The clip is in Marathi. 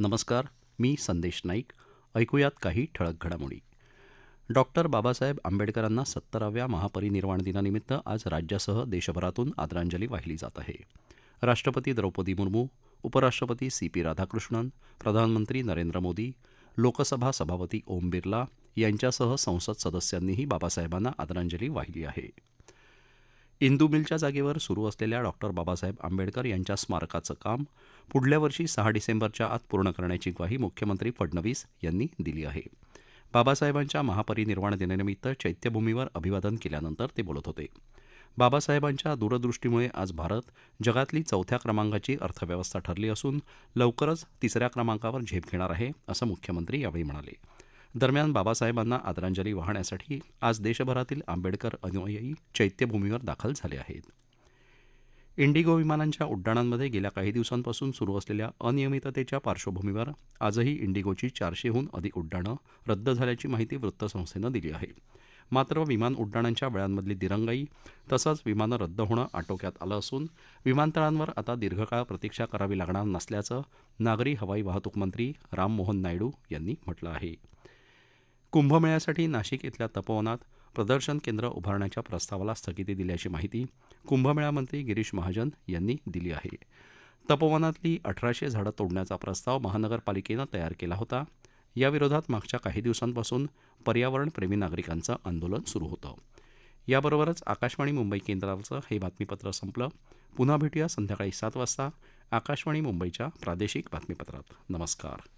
नमस्कार मी संदेश नाईक. ऐकूयात काही ठळक घडामोडी. डॉक्टर बाबासाहेब आंबेडकरांना सत्तराव्या महापरिनिर्वाण दिनानिमित्त आज राज्यासह देशभरातून आदरांजली वाहिली जात आहे. राष्ट्रपती द्रौपदी मुर्मू उपराष्ट्रपती सी पी राधाकृष्णन प्रधानमंत्री नरेंद्र मोदी लोकसभा सभापती ओम बिर्ला यांच्यासह संसद सदस्यांनीही बाबासाहेबांना आदरांजली वाहिली आहे. इंदू मिलच्या जागेवर सुरू असलेल्या डॉक्टर बाबासाहेब आंबेडकर यांच्या स्मारकाचं काम पुढल्या वर्षी सहा डिसेंबरच्या आत पूर्ण करण्याची ग्वाही मुख्यमंत्री फडणवीस यांनी दिली आहे. बाबासाहेबांच्या महापरिनिर्वाण दिनानिमित्त चैत्यभूमीवर अभिवादन केल्यानंतर ते बोलत होते. बाबासाहेबांच्या दूरदृष्टीमुळे आज भारत जगातली चौथ्या क्रमांकाची अर्थव्यवस्था ठरली असून लवकरच तिसऱ्या क्रमांकावर झेप घेणार आहे असं मुख्यमंत्री यावेळी म्हणाले. दरम्यान बाबासाहेबांना आदरांजली वाहण्यासाठी आज देशभरातील आंबेडकर अनुयायी चैत्यभूमीवर दाखल झाले आहेत. इंडिगो विमानांच्या उड्डाणांमध्ये गेल्या काही दिवसांपासून सुरू असलेल्या अनियमिततेच्या पार्श्वभूमीवर आजही इंडिगोची चारशेहून अधिक उड्डाणं रद्द झाल्याची माहिती वृत्तसंस्थेनं दिली आहे. मात्र विमान उड्डाणांच्या वेळांमधली दिरंगाई तसंच विमानं रद्द होणं आटोक्यात आलं असून विमानतळांवर आता दीर्घकाळ प्रतीक्षा करावी लागणार नसल्याचं नागरी हवाई वाहतूक मंत्री राममोहन नायडू यांनी म्हटलं आहे. कुंभमेळ्यासाठी नाशिक इथल्या तपोवनात प्रदर्शन केंद्र उभारण्याच्या प्रस्तावाला स्थगिती दिल्याची माहिती कुंभमेळा मंत्री गिरीश महाजन यांनी दिली आहे. तपोवनातली अठराशे झाडं तोडण्याचा प्रस्ताव महानगरपालिकेनं तयार केला होता. याविरोधात मागच्या काही दिवसांपासून पर्यावरणप्रेमी नागरिकांचं आंदोलन सुरू होतं. याबरोबरच आकाशवाणी मुंबई केंद्रावरचं हे बातमीपत्र संपलं. पुन्हा भेटूया संध्याकाळी सात वाजता आकाशवाणी मुंबईच्या प्रादेशिक बातमीपत्रात. नमस्कार.